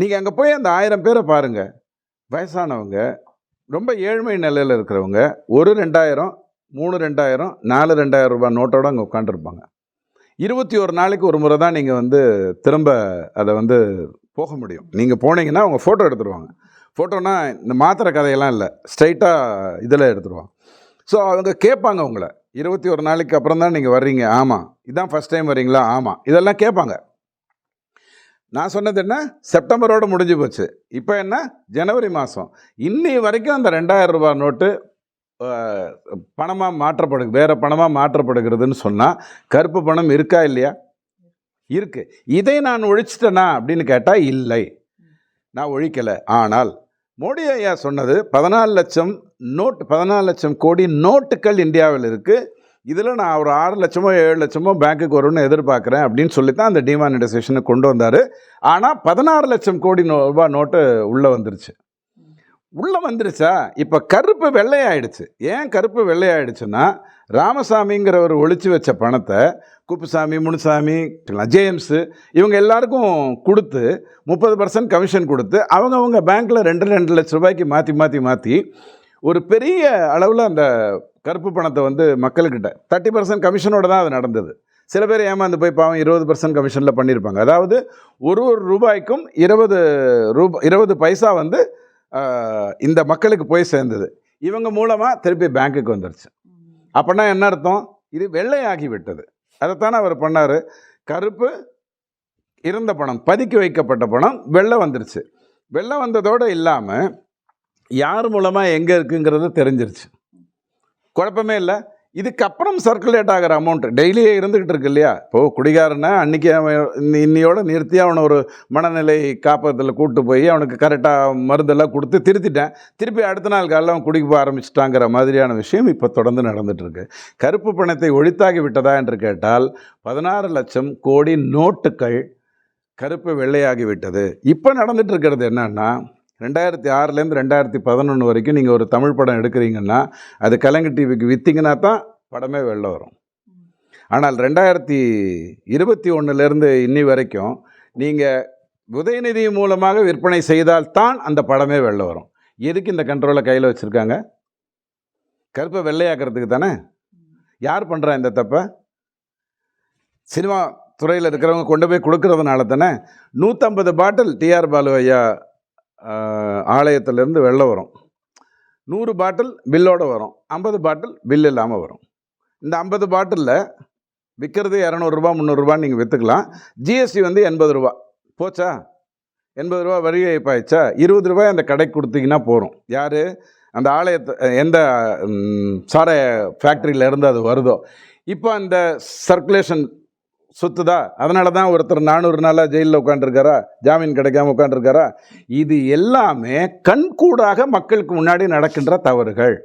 Speaker 1: நீங்கள் அங்கே போய் அந்த ஆயிரம் பேரை பாருங்கள் வயசானவங்க ரொம்ப ஏழ்மை நிலையில் இருக்கிறவங்க ஒரு ரெண்டாயிரம் மூணு ரெண்டாயிரம் நாலு ரெண்டாயிரம் ரூபாய் நோட்டோட அங்கே உட்காந்துருப்பாங்க இருபத்தி ஒரு நாளைக்கு ஒரு முறை தான் நீங்கள் வந்து திரும்ப அதை வந்து போக முடியும். நீங்கள் போனீங்கன்னா அவங்க ஃபோட்டோ எடுத்துருவாங்க. ஃபோட்டோனா இந்த மாத்திரை கதையெல்லாம் இல்லை. ஸ்ட்ரைட்டாக இதில் எடுத்துருவாங்க. ஸோ அவங்க கேட்பாங்க உங்களை. இருபத்தி ஒரு நாளைக்கு அப்புறம் தான் நீங்கள் வர்றீங்க. ஆமாம் இதான் ஃபஸ்ட் டைம் வரீங்களா ஆமாம் இதெல்லாம் கேட்பாங்க. நான் சொன்னது என்ன? செப்டம்பரோடு முடிஞ்சு போச்சு. இப்போ என்ன? ஜனவரி மாதம் இன்னி வரைக்கும் அந்த ரெண்டாயிரம் ரூபாய் நோட்டு பணமாக மாற்றப்படு வேறு பணமாக மாற்றப்படுகிறதுன்னு சொன்னால் கருப்பு பணம் இருக்கா இல்லையா? இருக்குது இதை நான் ஒழிச்சிட்டேனா அப்படின்னு கேட்டால் இல்லை. நான் ஒழிக்கலை. ஆனால் மோடி ஐயா சொன்னது பதினாலு லட்சம் நோட் பதினாலு லட்சம் கோடி நோட்டுகள் இந்தியாவில் இருக்குது இதில் நான் ஒரு ஆறு லட்சமோ ஏழு லட்சமோ பேங்க்குக்கு வரும்னு எதிர்பார்க்குறேன் அப்படின்னு சொல்லி தான் அந்த டிமானிட்டைசேஷனை கொண்டு வந்தார். ஆனால் பதினாறு லட்சம் கோடி நோ ரூபாய் நோட்டு உள்ளே வந்துருச்சு. உள்ளே வந்துருச்சா? இப்போ கருப்பு வெள்ளையாயிடுச்சு. ஏன் கருப்பு வெள்ளையாயிடுச்சுன்னா ராமசாமிங்கிறவர் ஒழிச்சு வச்ச பணத்தை குப்புசாமி முனுசாமி ஜேம்ஸு இவங்க எல்லாருக்கும் கொடுத்து முப்பது பர்சன்ட் கமிஷன் கொடுத்து அவங்கவுங்க பேங்க்கில் ரெண்டு ரெண்டு லட்ச ரூபாய்க்கு மாற்றி மாற்றி மாற்றி ஒரு பெரிய அளவில் அந்த கருப்பு பணத்தை வந்து மக்கள்கிட்ட தேர்ட்டி பர்சன்ட் கமிஷனோட தான் அது நடந்தது. சில பேர் ஏமாந்து போய் பாவம் இருபது பர்சன்ட் கமிஷனில் பண்ணியிருப்பாங்க அதாவது ஒரு ஒரு ரூபாய்க்கும் இருபது ரூபா இருபது பைசா வந்து இந்த மக்களுக்கு போய் சேர்ந்தது. இவங்க மூலமாக திருப்பி பேங்க்குக்கு வந்துருச்சு. அப்படின்னா என்ன அர்த்தம்? இது வெள்ளையாகி விட்டது. அதைத்தானே அவர் பண்ணார். கருப்பு இருந்த பணம் பதுக்கி வைக்கப்பட்ட பணம் வெள்ளை வந்துருச்சு. வெள்ளை வந்ததோடு இல்லாமல் யார் மூலமாக எங்கே இருக்குங்கிறது தெரிஞ்சிருச்சு. குழப்பமே இல்லை. இதுக்கப்புறம் சர்க்குலேட் ஆகிற அமௌண்ட் டெய்லியே இருந்துக்கிட்டு இருக்கு இல்லையா? இப்போது குடிகாரனை அன்றைக்கி அவன் இன்னி- நிறுத்தி அவனை ஒரு மனநிலை காப்பகத்தில் கூப்பிட்டு போய் அவனுக்கு கரெக்டாக மருந்தெல்லாம் கொடுத்து திருத்திட்டேன். திருப்பி அடுத்த நாள் காலையில் அவன் குடிக்க போக ஆரம்பிச்சிட்டாங்கிற மாதிரியான விஷயம் இப்போ தொடர்ந்து நடந்துகிட்ருக்கு கருப்பு பணத்தை ஒழித்தாகி விட்டதா என்று கேட்டால் பதினாறு லட்சம் கோடி நோட்டுகள் கருப்பு வெள்ளையாகிவிட்டது இப்போ நடந்துட்டு இருக்கிறது என்னன்னா ரெண்டாயிரத்தி ஆறுலேருந்து ரெண்டாயிரத்தி பதினொன்று வரைக்கும் நீங்கள் ஒரு தமிழ் படம் எடுக்கிறீங்கன்னா அது கலைஞர் டிவிக்கு விற்றீங்கன்னா தான் படமே வெளில வரும். ஆனால் ரெண்டாயிரத்தி இருபத்தி ஒன்றுலேருந்து இன்னி வரைக்கும் நீங்கள் உதயநிதி மூலமாக விற்பனை செய்தால் தான் அந்த படமே வெளில வரும். எதுக்கு இந்த கண்ட்ரோலை கையில் வச்சுருக்காங்க? கருப்பை வெள்ளையாக்கிறதுக்கு தானே? யார் பண்ணுறா இந்த தப்பை? சினிமா துறையில் இருக்கிறவங்க கொண்டு போய் கொடுக்கறதுனால தானே? நூற்றம்பது பாட்டில் டிஆர் பாலு ஐயா ஆலயத்திலேருந்து வெளில வரும். நூறு பாட்டில் பில்லோடு வரும். ஐம்பது பாட்டில் பில் இல்லாமல் வரும். இந்த ஐம்பது பாட்டிலில் விற்கிறது இரநூறுபா முந்நூறுரூபான்னு நீங்கள் விற்றுக்கலாம் ஜிஎஸ்டி வந்து எண்பது ரூபா. போச்சா? எண்பது ரூபா வரி ஏய்ப்பாயிச்சா இருபது ரூபாய் அந்த கடைக்கு கொடுத்தீங்கன்னா போகிறோம் யார்? அந்த ஆலயத்தை எந்த ம், சாராய அது வருதோ? இப்போ அந்த சர்க்குலேஷன் சுத்துதா அதனால தான் ஒருத்தர் நானூறு நாளாக ஜெயிலில் உட்காந்துருக்காரா ஜாமீன் கிடைக்காம உட்காந்துருக்காரா இது எல்லாமே கண்கூடாக மக்களுக்கு முன்னாடி நடக்கின்ற தவறுகள்.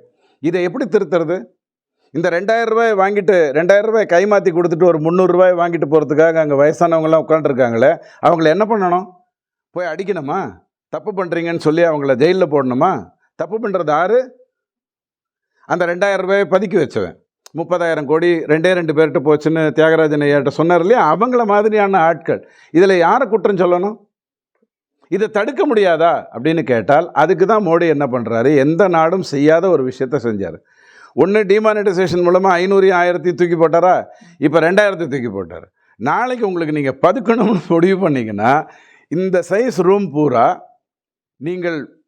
Speaker 1: இதை எப்படி திருத்துறது? இந்த ரெண்டாயிரம் ரூபாய் வாங்கிட்டு ரெண்டாயிரம் ரூபாய் கைமாற்றி கொடுத்துட்டு ஒரு முந்நூறுரூவாய் வாங்கிட்டு போகிறதுக்காக அங்கே வயசானவங்கலாம் உட்காந்துருக்காங்களே அவங்கள என்ன பண்ணணும்? போய் அடிக்கணுமா? தப்பு பண்ணுறீங்கன்னு சொல்லி அவங்கள ஜெயிலில் போடணுமா? தப்பு பண்ணுறது யாரு அந்த ரெண்டாயிரம் ரூபாயை பதுக்கி வச்சவன். முப்பதாயிரம் கோடி ரெண்டே ரெண்டு பேர்கிட்ட போச்சுன்னு தியாகராஜன் ஐயாட்ட சொன்னார் இல்லையா? அவங்கள மாதிரியான ஆட்கள். இதில் யாரை குற்றம் சொல்லணும்? இதை தடுக்க முடியாதா? அப்படின்னு கேட்டால் அதுக்கு தான் மோடி என்ன பண்ணுறாரு எந்த நாடும் செய்யாத ஒரு விஷயத்த செஞ்சார். ஒன்று டிமானிட்டைசேஷன் மூலமாக ஐநூறு ஆயிரத்தி தூக்கி போட்டாரா? இப்போ ரெண்டாயிரத்தி தூக்கி போட்டார். நாளைக்கு உங்களுக்கு நீங்கள் பதுக்கணும்னு முடிவு பண்ணீங்கன்னா இந்த சைஸ் ரூம் பூரா நீங்கள்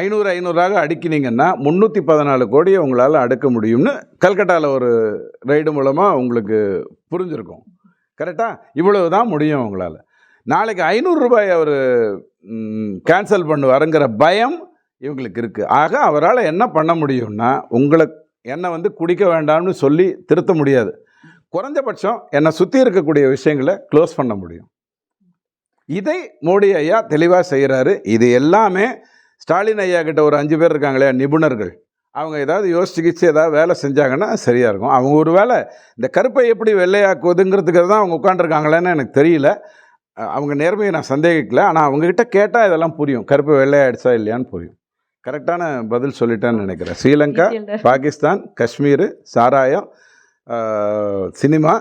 Speaker 1: ஐநூறு ஐநூறாக அடுக்கினீங்கன்னா முந்நூற்றி பதினாலு கோடியை உங்களால் அடுக்க முடியும்னு கல்கட்டாவில் ஒரு ரைடு மூலமாக உங்களுக்கு புரிஞ்சிருக்கும். கரெக்டாக இவ்வளவு தான் முடியும் உங்களால். நாளைக்கு ஐநூறுரூபாய் அவர் கேன்சல் பண்ணுவாருங்கிற பயம் இவங்களுக்கு இருக்குது ஆக அவரால் என்ன பண்ண முடியும்னா உங்களை என்னை வந்து குடிக்க வேண்டாம்னு சொல்லி திருத்த முடியாது. குறைஞ்சபட்சம் என்னை சுற்றி இருக்கக்கூடிய விஷயங்களை க்ளோஸ் பண்ண முடியும். இதை மோடி ஐயா தெளிவாக செய்கிறாரு இது எல்லாமே ஸ்டாலின் ஐயா கிட்ட ஒரு அஞ்சு பேர் இருக்காங்களே நிபுணர்கள். அவங்க ஏதாவது யோசிச்சுக்கிச்சு ஏதாவது வேலை செஞ்சாங்கன்னா சரியாக இருக்கும். அவங்க ஒரு வேலை இந்த கருப்பை எப்படி வெள்ளையாக்குவதுங்கிறதுக்கு தான் அவங்க உட்காந்துருக்காங்களேன்னு எனக்கு தெரியல. அவங்க நேர்மையை நான் சந்தேகிக்கல. ஆனால் அவங்கக்கிட்ட கேட்டால் இதெல்லாம் புரியும். கருப்பு வெள்ளையாயிடுச்சா இல்லையான்னு புரியும். கரெக்டான பதில் சொல்லிட்டேன்னு நினைக்கிறேன். ஸ்ரீலங்கா. பாகிஸ்தான் காஷ்மீர் சாராயம் சினிமா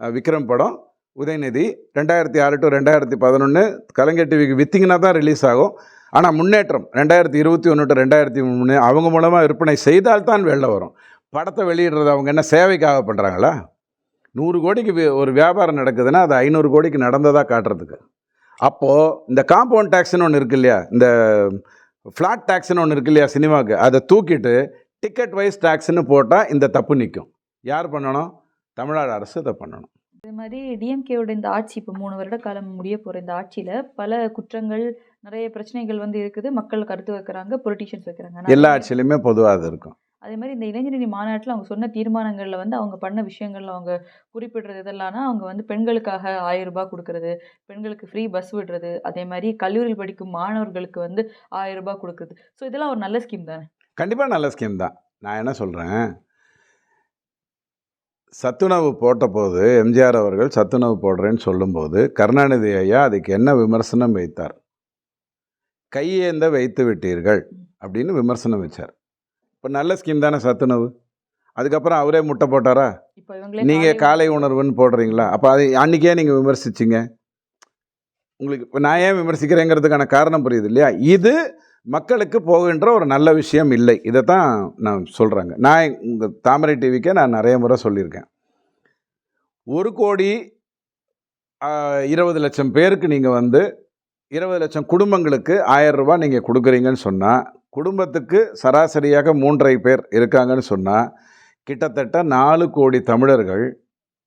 Speaker 1: விக்ரம் படம் உதயநிதி ரெண்டாயிரத்தி ஆறு டு ரெண்டாயிரத்தி பதினொன்று கலைஞர் டிவிக்கு வித்திங்கன்னா தான் ரிலீஸ் ஆகும். ஆனால் முன்னேற்றம் ரெண்டாயிரத்தி இருபத்தி ஒன்று டு ரெண்டாயிரத்தி மூணு அவங்க மூலமாக விற்பனை செய்தால்தான் வெளில வரும். படத்தை வெளியிடுறது அவங்க என்ன சேவைக்காக பண்ணுறாங்களா நூறு கோடிக்கு ஒரு வியாபாரம் நடக்குதுன்னா அது ஐநூறு கோடிக்கு நடந்ததாக காட்டுறதுக்கு. அப்போது இந்த காம்பவுண்ட் டேக்ஸ்னு ஒன்று இருக்கு இல்லையா? இந்த ஃப்ளாட் டேக்ஸ்னு ஒன்று இருக்கு இல்லையா சினிமாவுக்கு? அதை தூக்கிட்டு டிக்கெட் வைஸ் டேக்ஸ்னு போட்டால் இந்த தப்பு நிற்கும் யார் பண்ணணும்? தமிழ்நாடு அரசு இதை பண்ணணும்.
Speaker 2: இது மாதிரி டிஎம்கேவோட இந்த ஆட்சி இப்போ மூணு வருட காலம் முடிய போகிற இந்த ஆட்சியில் பல குற்றங்கள் நிறைய பிரச்சனைகள் வந்து இருக்குது. மக்கள் கருத்து வைக்கிறாங்க பொலிட்டிஷியன்ஸ் வைக்கிறாங்க.
Speaker 1: எல்லா ஆட்சியிலையுமே பொதுவாக அது இருக்கும்.
Speaker 2: அதே மாதிரி இந்த இளைஞரணி மாநாட்டில் அவங்க சொன்ன தீர்மானங்களில் வந்து அவங்க பண்ண விஷயங்கள்ல அவங்க குறிப்பிடுறது இதெல்லாம்னா அவங்க வந்து பெண்களுக்காக ஆயிரம் ரூபாய் கொடுக்கறது பெண்களுக்கு ஃப்ரீ பஸ் விடுறது அதே மாதிரி கல்லூரியில் படிக்கும் மாணவர்களுக்கு வந்து ஆயிரம் ரூபாய் கொடுக்குறது. ஸோ இதெல்லாம் ஒரு நல்ல ஸ்கீம் தானே?
Speaker 1: கண்டிப்பாக நல்ல ஸ்கீம் தான். நான் என்ன சொல்கிறேன் சத்துணவு போட்ட போது எம்ஜிஆர் அவர்கள் சத்துணவு போடுறேன்னு சொல்லும்போது கருணாநிதி ஐயா அதுக்கு என்ன விமர்சனம் வைத்தார்? கையேந்த வைத்து விட்டீர்கள் அப்படின்னு விமர்சனம் வச்சார். இப்போ நல்ல ஸ்கீம் தானே சத்துணவு? அதுக்கப்புறம் அவரே முட்டை போட்டாரா? நீங்கள் காலை உணர்வுன்னு போடுறீங்களா? அப்போ அது அன்றைக்கே நீங்கள் விமர்சிச்சிங்க. உங்களுக்கு இப்போ நான் ஏன் விமர்சிக்கிறேங்கிறதுக்கான காரணம் புரியுது இல்லையா? இது மக்களுக்கு போகின்ற ஒரு நல்ல விஷயம் இல்லை. இதை தான் நான் சொல்கிறேங்க நான் உங்கள் தாமரை டிவிக்கே நான் நிறைய முறை சொல்லியிருக்கேன். ஒரு கோடி இருபது லட்சம் பேருக்கு நீங்கள் வந்து இருபது லட்சம் குடும்பங்களுக்கு ஆயிரம் ரூபாய் நீங்கள் கொடுக்குறீங்கன்னு சொன்னால் குடும்பத்துக்கு சராசரியாக மூன்றரை பேர் இருக்காங்கன்னு சொன்னால் கிட்டத்தட்ட நாலு கோடி தமிழர்கள்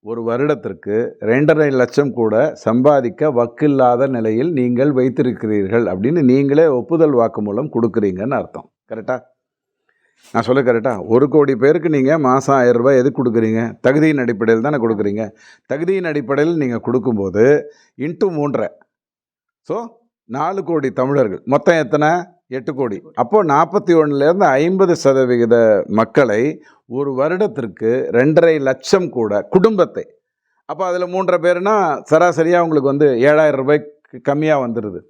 Speaker 1: ஒரு வருடத்திற்கு ரெண்டரை லட்சம் கூட சம்பாதிக்க வக்கில்லாத நிலையில் நீங்கள் வைத்திருக்கிறீர்கள் அப்படின்னு நீங்களே ஒப்புதல் வாக்குமூலம் கொடுக்குறீங்கன்னு அர்த்தம். கரெக்டாக நான் சொல்ல கரெக்டாக ஒரு கோடி பேருக்கு நீங்கள் மாதம் ஆயிரம் ரூபாய் எது கொடுக்குறீங்க? தகுதியின் அடிப்படையில் தானே கொடுக்குறீங்க. தகுதியின் அடிப்படையில் நீங்கள் கொடுக்கும்போது இன்ட்டு மூன்றரை ஸோ நாலு கோடி தமிழர்கள். மொத்தம் எத்தனை? எட்டு கோடி. அப்போது நாற்பத்தி ஒன்றுலேருந்து ஐம்பது சதவிகித மக்களை ஒரு வருடத்திற்கு ரெண்டரை லட்சம் கூட குடும்பத்தை. அப்போ அதில் மூன்றரை பேர்னா சராசரியாக அவங்களுக்கு வந்து ஏழாயிரம் ரூபாய்க்கு கம்மியாக வந்துடுது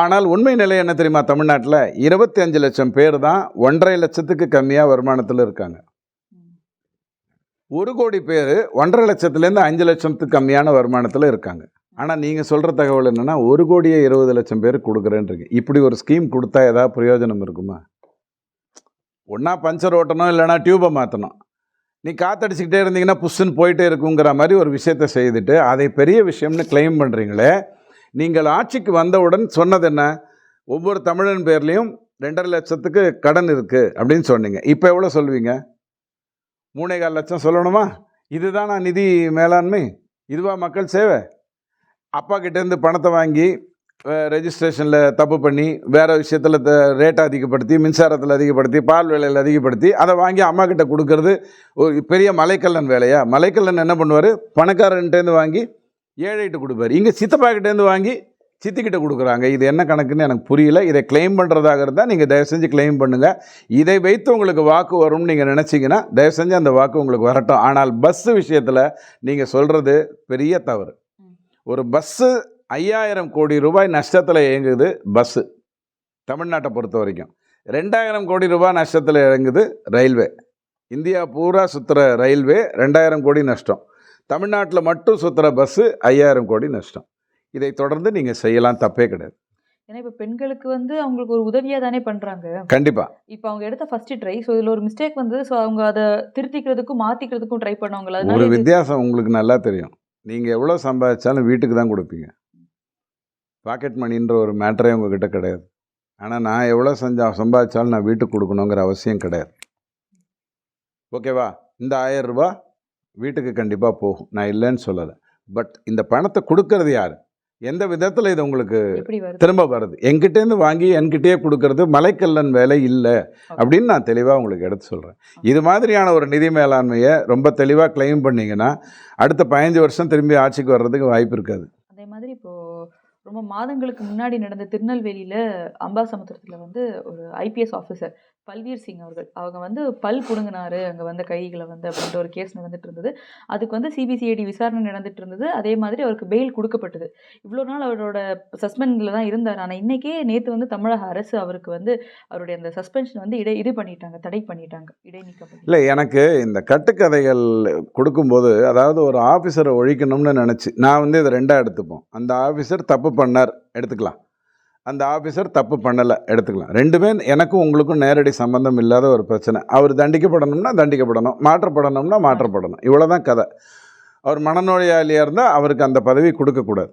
Speaker 1: ஆனால் உண்மை நிலை என்ன தெரியுமா தமிழ்நாட்டில்? இருபத்தி அஞ்சு லட்சம் பேர் தான் ஒன்றரை லட்சத்துக்கு கம்மியாக வருமானத்தில் இருக்காங்க. ஒரு கோடி பேர் ஒன்றரை லட்சத்துலேருந்து அஞ்சு லட்சத்துக்கு கம்மியான வருமானத்தில் இருக்காங்க. ஆனால் நீங்கள் சொல்கிற தகவல் என்னென்னா ஒரு கோடியே இருபது லட்சம் பேருக்கு கொடுக்குறேன்ருக்கு இப்படி ஒரு ஸ்கீம் கொடுத்தா ஏதாவது பிரயோஜனம் இருக்குமா? ஒன்றா பஞ்சர் ஓட்டணும் இல்லைனா டியூபை மாற்றணும் நீ காத்தடிச்சுக்கிட்டே இருந்தீங்கன்னா புஷ்ஷுன்னு போயிட்டே இருக்குங்கிற மாதிரி ஒரு விஷயத்தை செய்துட்டு அதை பெரிய விஷயம்னு கிளைம் பண்ணுறீங்களே நீங்கள் ஆட்சிக்கு வந்தவுடன் சொன்னது என்ன? ஒவ்வொரு தமிழன் பேர்லேயும் ரெண்டரை லட்சத்துக்கு கடன் இருக்குது அப்படின்னு சொன்னீங்க. இப்போ எவ்வளோ சொல்லுவீங்க மூணே கால் லட்சம் சொல்லணுமா? இதுதானா நிதி மேலாண்மை? இதுவா மக்கள் சேவை? அப்பா கிட்டேருந்து பணத்தை வாங்கி ரெஜிஸ்ட்ரேஷனில் தப்பு பண்ணி வேறு விஷயத்தில் த ரேட்டை அதிகப்படுத்தி மின்சாரத்தில் அதிகப்படுத்தி பால் விலையில் அதிகப்படுத்தி அதை வாங்கி அம்மா கிட்ட கொடுக்கறது ஒரு பெரிய மலைக்கல்லன் வேலையா? மலைக்கல்லன் என்ன பண்ணுவார்? பணக்காரன்ட்டேருந்து வாங்கி ஏழைகிட்ட கொடுப்பாரு. இங்கே சித்தப்பா கிட்டேருந்து வாங்கி சித்திக்கிட்ட கொடுக்குறாங்க. இது என்ன கணக்குன்னு எனக்கு புரியல. இதை கிளைம் பண்ணுறதாக இருந்தால் நீங்கள் தயவு செஞ்சு கிளைம் பண்ணுங்கள் இதை வைத்து உங்களுக்கு வாக்கு வரும்னு நீங்கள் நினச்சிங்கன்னா தயவு செஞ்சு அந்த வாக்கு உங்களுக்கு வரட்டும். ஆனால் பஸ்ஸு விஷயத்தில் நீங்கள் சொல்கிறது பெரிய தவறு. ஒரு பஸ்ஸு ஐயாயிரம் கோடி ரூபாய் நஷ்டத்தில் இயங்குது பஸ்ஸு. தமிழ்நாட்டை பொறுத்த வரைக்கும். ரெண்டாயிரம் கோடி ரூபாய் நஷ்டத்தில் இயங்குது ரயில்வே. இந்தியா பூரா சுற்றுற ரயில்வே ரெண்டாயிரம் கோடி நஷ்டம். தமிழ்நாட்டில் மட்டும் சுற்றுற பஸ்ஸு ஐயாயிரம் கோடி நஷ்டம். இதை தொடர்ந்து நீங்கள் செய்யலாம் தப்பே கிடையாது.
Speaker 2: ஏன்னா இப்போ பெண்களுக்கு வந்து அவங்களுக்கு ஒரு உதவியாக தானே பண்ணுறாங்க
Speaker 1: கண்டிப்பாக
Speaker 2: இப்போ அவங்க எடுத்த ஃபர்ஸ்ட் ட்ரை ஸோ இதில் ஒரு மிஸ்டேக் வந்து ஸோ அவங்க அதை திருத்திக்கிறதுக்கும் மாற்றிக்கிறதுக்கும் ட்ரை பண்ணவங்கள
Speaker 1: ஒரு வித்தியாசம் உங்களுக்கு நல்லா தெரியும். நீங்கள் எவ்வளோ சம்பாதிச்சாலும் வீட்டுக்கு தான் கொடுப்பீங்க. பாக்கெட் மணின்ற ஒரு மேட்டரே உங்ககிட்ட கிடையாது. ஆனால் நான் எவ்வளோ செஞ்சா சம்பாதிச்சாலும் நான் வீட்டுக்கு கொடுக்கணுங்கிற அவசியம் கிடையாது. ஓகேவா? இந்த ஆயிரம் வீட்டுக்கு கண்டிப்பாக போகும். நான் இல்லைன்னு சொல்லலை. பட் இந்த பணத்தை கொடுக்கறது யார்? எந்த விதத்தில் இது உங்களுக்கு திரும்ப வருது? என்கிட்டேருந்து வாங்கி என்கிட்டயே கொடுக்கறது மலைக்கல்லன் வேலை இல்லை அப்படின்னு நான் தெளிவாக உங்களுக்கு எடுத்து சொல்கிறேன் இது மாதிரியான ஒரு நிதி மேலாண்மையை ரொம்ப தெளிவாக க்ளைம் பண்ணீங்கன்னா அடுத்த பதினஞ்சு வருஷம் திரும்பி ஆட்சிக்கு வர்றதுக்கு வாய்ப்பு இருக்காது.
Speaker 2: அதே மாதிரி இப்போ ரொம்ப மாதங்களுக்கு முன்னாடி நடந்த திருநெல்வேலியில அம்பாசமுத்திரத்துல வந்து ஒரு ஐபிஎஸ் ஆஃபீஸர் பல்வீர் சிங் அவர்கள். அவங்க வந்து பல் புடுங்கினாரு அங்கே வந்த கைகளை வந்து அப்படின்ற ஒரு கேஸ் நடந்துட்டு இருந்தது. அதுக்கு வந்து சிபிசிஐடி விசாரணை நடந்துட்டு இருந்தது. அதே மாதிரி அவருக்கு பெயில் கொடுக்கப்பட்டது. இவ்வளோ நாள் அவரோட சஸ்பெண்டில் தான் இருந்தார். ஆனால் இன்னைக்கே நேற்று வந்து தமிழக அரசு அவருக்கு வந்து அவருடைய அந்த சஸ்பென்ஷன் வந்து இடை இது பண்ணிட்டாங்க தடை பண்ணிட்டாங்க. இடைநீக்கம்
Speaker 1: இல்லை எனக்கு இந்த கட்டுக்கதைகள் கொடுக்கும்போது அதாவது ஒரு ஆஃபீஸரை ஒழிக்கணும்னு நினச்சி நான் வந்து இதை ரெண்டாக எடுத்துப்போம். அந்த ஆஃபீஸர் தப்பு பண்ணார் எடுத்துக்கலாம். அந்த ஆஃபீஸர் தப்பு பண்ணலை. எடுத்துக்கலாம். ரெண்டுமே எனக்கும் உங்களுக்கும் நேரடி சம்பந்தம் இல்லாத ஒரு பிரச்சனை. அவர் தண்டிக்கப்படணும்னா தண்டிக்கப்படணும். மாற்றப்படணும்னா மாற்றப்படணும். இவ்வளோ தான் கதை. அவர் மனநோயாளியாக இருந்தால் அவருக்கு அந்த பதவி கொடுக்கக்கூடாது.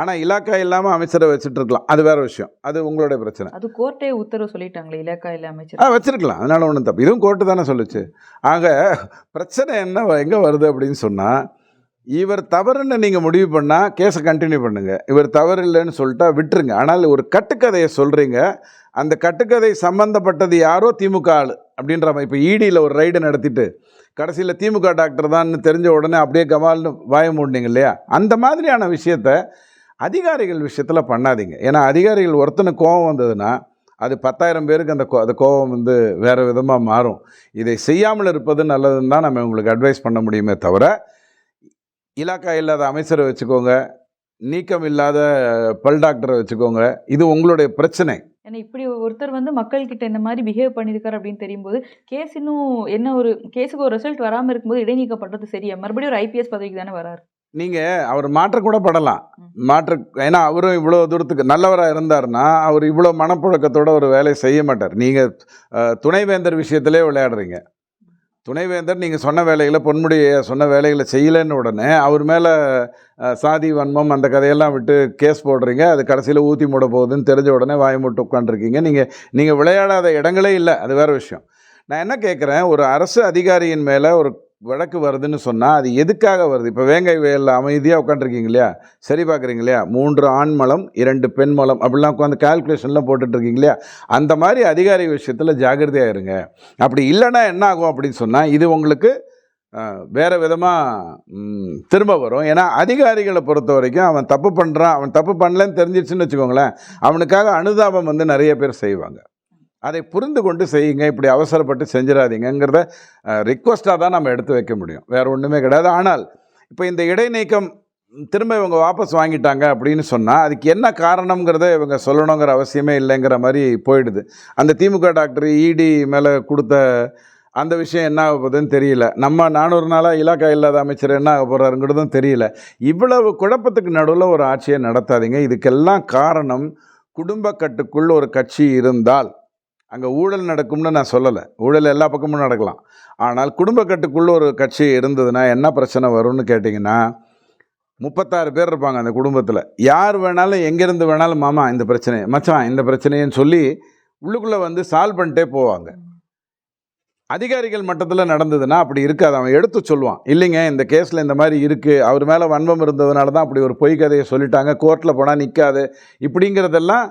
Speaker 1: ஆனால் இலாக்கா இல்லாமல் அமைச்சரை வச்சுட்டு இருக்கலாம் அது வேற விஷயம். அது உங்களுடைய பிரச்சனை.
Speaker 2: அது கோர்ட்டே உத்தரவு சொல்லிட்டாங்களே இலாக்கா இல்ல
Speaker 1: ஆ
Speaker 2: அமைச்சர்
Speaker 1: வச்சிருக்கலாம். அதனால ஒன்றும் தப்பு. இதுவும் கோர்ட்டு தானே சொல்லுச்சு. ஆக பிரச்சனை என்ன எங்கே வருது அப்படின்னு சொன்னால் இவர் தவறுன்னு நீங்கள் முடிவு பண்ணால் கேஸை கண்டினியூ பண்ணுங்கள் இவர் தவறு இல்லைன்னு சொல்லிட்டா விட்டுருங்க. ஆனால் ஒரு கட்டுக்கதையை சொல்கிறீங்க அந்த கட்டுக்கதை சம்மந்தப்பட்டது யாரோ திமுக ஆள் அப்படின்ற மாதிரி. இப்போ ஈடியில் ஒரு ரைடு நடத்திட்டு கடைசியில் திமுக டாக்டர் தான்னு தெரிஞ்ச உடனே அப்படியே கமால்னு வாய மூடினீங்க இல்லையா? அந்த மாதிரியான விஷயத்த அதிகாரிகள் விஷயத்தில் பண்ணாதீங்க. ஏன்னா அதிகாரிகள் ஒருத்தனுக்கு கோபம் வந்ததுன்னா அது பத்தாயிரம் பேருக்கு அந்த கோ அந்த கோபம் வந்து வேறு விதமாக மாறும். இதை செய்யாமல் இருப்பது நல்லதுன்னு தான் நம்ம உங்களுக்கு அட்வைஸ் பண்ண முடியுமே தவிர இலாக்கா இல்லாத அமைச்சரை வச்சுக்கோங்க நீக்கம் இல்லாத பல் டாக்டரை வச்சுக்கோங்க இது உங்களுடைய பிரச்சனை.
Speaker 2: ஏன்னா இப்படி ஒருத்தர் வந்து மக்கள்கிட்ட இந்த மாதிரி பிஹேவ் பண்ணியிருக்காரு அப்படின்னு தெரியும் போது கேஸ் இன்னும் என்ன ஒரு கேஸுக்கு ஒரு ரிசல்ட் வராமல் இருக்கும்போது இடைநீக்கம் பண்ணுறது சரியா? மறுபடியும் ஒரு ஐபிஎஸ் பதவிக்கு தானே வராரு?
Speaker 1: நீங்கள் அவர் மாற்ற கூட படலாம். மாற்ற ஏன்னா அவரும் இவ்வளோ தூரத்துக்கு நல்லவராக இருந்தாருன்னா அவர் இவ்வளோ மனப்புழக்கத்தோட ஒரு வேலையை செய்ய மாட்டார். நீங்கள் துணைவேந்தர் விஷயத்திலே விளையாடுறீங்க. துணைவேந்தர் நீங்கள் சொன்ன வேலைகளை பொன்முடி சொன்ன வேலைகளை செய்யலைன்னு உடனே அவர் மேலே சாதி வன்மம் அந்த கதையெல்லாம் விட்டு கேஸ் போடுறீங்க. அது கடைசியில் ஊற்றி மூட போகுதுன்னு தெரிஞ்ச உடனே வாய் மூட்டு உட்காந்துருக்கீங்க நீங்கள் நீங்கள் விளையாடாத இடங்களே இல்லை. அது வேறு விஷயம். நான் என்ன கேட்குறேன் ஒரு அரசு அதிகாரியின் மேலே ஒரு வழக்கு வருதுன்னு சொன்னால் அது எதுக்காக வருது? இப்போ வேங்கை வயலில் அமைதியாக உட்காந்துருக்கீங்க இல்லையா? சரி பார்க்குறீங்க இல்லையா? மூன்று ஆண் மலம் இரண்டு பெண் மலம் அப்படிலாம் உட்காந்து கால்குலேஷன்லாம் போட்டுட்ருக்கீங்க இல்லையா? அந்த மாதிரி அதிகாரி விஷயத்தில் ஜாகிரதையாக இருங்க. அப்படி இல்லைன்னா என்ன ஆகும் அப்படின்னு சொன்னால் இது உங்களுக்கு வேறு விதமாக திரும்ப வரும். ஏன்னா அதிகாரிகளை பொறுத்த வரைக்கும் அவன் தப்பு பண்ணுறான் அவன் தப்பு பண்ணலன்னு தெரிஞ்சிடுச்சுன்னு வச்சுக்கோங்களேன். அவனுக்காக அனுதாபம் வந்து நிறைய பேர் செய்வாங்க. அதை புரிந்து கொண்டு செய்யுங்க இப்படி அவசரப்பட்டு செஞ்சிடாதீங்கிறத ரிக்வஸ்ட்டாக தான் நம்ம எடுத்து வைக்க முடியும். வேறு ஒன்றுமே கிடையாது. ஆனால் இப்போ இந்த இடைநீக்கம் திரும்ப இவங்க வாபஸ் வாங்கிட்டாங்க அப்படின்னு சொன்னால் அதுக்கு என்ன காரணங்கிறத இவங்க சொல்லணுங்கிற அவசியமே இல்லைங்கிற மாதிரி போயிடுது. அந்த திமுக டாக்டர் இடி மேலே கொடுத்த அந்த விஷயம் என்ன ஆக போகுதுன்னு தெரியல. நம்ம நானூறு நாளாக இலாக்கா இல்லாத அமைச்சர் என்ன ஆக போகிறாருங்கிறதும் தெரியல. இவ்வளவு குழப்பத்துக்கு நடுவில் ஒரு ஆட்சியை நடத்தாதீங்க. இதுக்கெல்லாம் காரணம் குடும்ப கட்டுக்குள் ஒரு கட்சி இருந்தால். அங்கே ஊழல் நடக்கும்னு நான் சொல்லலை. ஊழல் எல்லா பக்கமும் நடக்கலாம். ஆனால் குடும்ப கட்டுக்குள்ளே ஒரு கட்சி இருந்ததுன்னா என்ன பிரச்சனை வரும்னு கேட்டிங்கன்னா முப்பத்தாறு பேர் இருப்பாங்க அந்த குடும்பத்தில். யார் வேணாலும் எங்கேருந்து வேணாலும் மாமா இந்த பிரச்சனை மச்சான் இந்த பிரச்சனைன்னு சொல்லி உள்ளுக்குள்ளே வந்து சால்வ் பண்ணிட்டே போவாங்க. அதிகாரிகள் மட்டத்தில் நடந்ததுன்னா அப்படி இருக்காது. அவன் எடுத்து சொல்லுவான். இல்லைங்க இந்த கேஸில் இந்த மாதிரி இருக்குது அவர் மேலே வன்மம் இருந்ததுனால தான் அப்படி ஒரு பொய் கதையை சொல்லிட்டாங்க. கோர்ட்டில் போனால் நிற்காது இப்படிங்கிறதெல்லாம்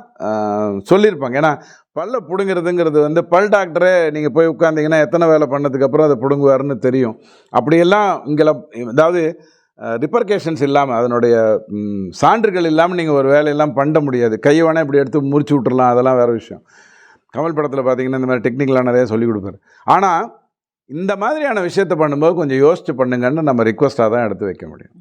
Speaker 1: சொல்லியிருப்பாங்க. ஏன்னா பல்ல பிடுங்கிறதுங்கிறது வந்து பல் டாக்டரே நீங்கள் போய் உட்காந்தீங்கன்னா எத்தனை வேலை பண்ணதுக்கப்புறம் அதை பிடுங்குவாருன்னு தெரியும். அப்படியெல்லாம் இங்கே அதாவது ரிப்பர்கேஷன்ஸ் இல்லாமல் அதனுடைய சான்றுகள் இல்லாமல் நீங்கள் ஒரு வேலையெல்லாம் பண்ண முடியாது. கையை வேணால் இப்படி எடுத்து முறிச்சு விட்டுறலாம். அதெல்லாம் வேறு விஷயம். கமல் படத்தில் பார்த்தீங்கன்னா இந்த மாதிரி டெக்னிக்கலாக நிறைய சொல்லி கொடுப்பாரு. ஆனால் இந்த மாதிரியான விஷயத்தை பண்ணும்போது கொஞ்சம் யோசிச்சு பண்ணுங்கன்னு நம்ம ரிக்வஸ்ட்டாக தான் எடுத்து வைக்க முடியும்.